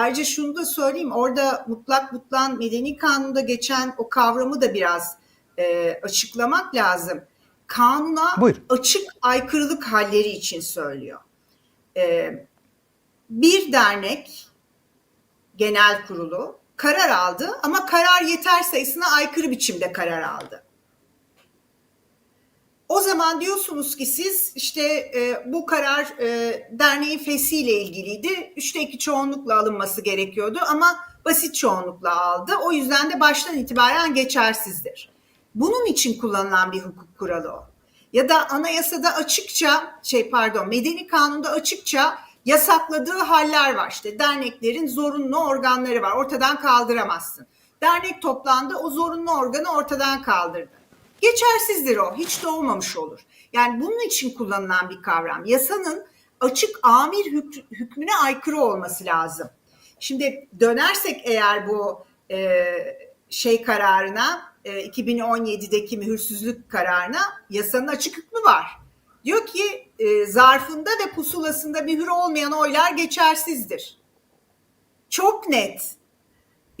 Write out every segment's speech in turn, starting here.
ayrıca şunu da söyleyeyim. Orada mutlak mutlan medeni kanunda geçen o kavramı da biraz e, açıklamak lazım. Kanuna Buyur. açık aykırılık halleri için söylüyor. E, bir dernek genel kurulu karar aldı ama karar yeter sayısına aykırı biçimde karar aldı. Zaman diyorsunuz ki siz işte e, bu karar e, derneğin fesiyle ilgiliydi. Üçte iki çoğunlukla alınması gerekiyordu ama basit çoğunlukla aldı. O yüzden de baştan itibaren geçersizdir. Bunun için kullanılan bir hukuk kuralı o. Ya da anayasada açıkça şey pardon medeni kanunda açıkça yasakladığı haller var. İşte derneklerin zorunlu organları var. Ortadan kaldıramazsın. Dernek toplandı o zorunlu organı ortadan kaldırdı. Geçersizdir o. Hiç de olmamış olur. Yani bunun için kullanılan bir kavram. Yasanın açık amir hük- hükmüne aykırı olması lazım. Şimdi dönersek eğer bu e, şey kararına e, 2017'deki mühürsüzlük kararına yasanın açık hükmü var. Diyor ki e, zarfında ve pusulasında mühür olmayan oylar geçersizdir. Çok net.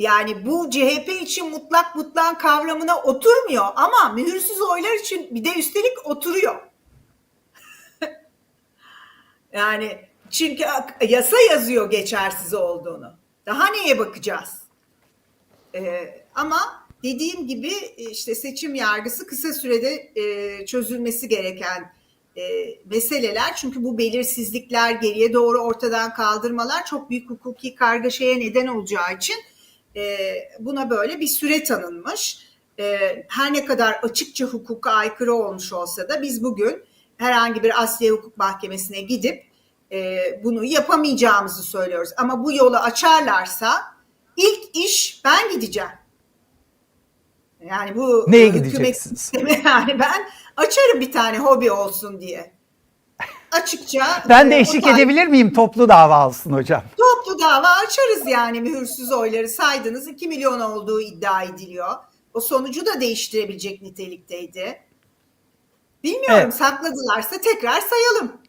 Yani bu CHP için mutlak mutlan kavramına oturmuyor ama mühürsüz oylar için bir de üstelik oturuyor. yani çünkü yasa yazıyor geçersiz olduğunu. Daha neye bakacağız? Ee, ama dediğim gibi işte seçim yargısı kısa sürede e, çözülmesi gereken e, meseleler. Çünkü bu belirsizlikler, geriye doğru ortadan kaldırmalar çok büyük hukuki kargaşaya neden olacağı için e, buna böyle bir süre tanınmış. E, her ne kadar açıkça hukuka aykırı olmuş olsa da biz bugün herhangi bir Asliye Hukuk Mahkemesi'ne gidip e, bunu yapamayacağımızı söylüyoruz. Ama bu yolu açarlarsa ilk iş ben gideceğim. Yani bu Neye hükümet sistemi yani ben açarım bir tane hobi olsun diye. Açıkça Ben de e, eşlik o tarih- edebilir miyim? Toplu dava olsun hocam. Dava açarız yani mühürsüz oyları saydınız 2 milyon olduğu iddia ediliyor. O sonucu da değiştirebilecek nitelikteydi. Bilmiyorum Evet. sakladılarsa tekrar sayalım.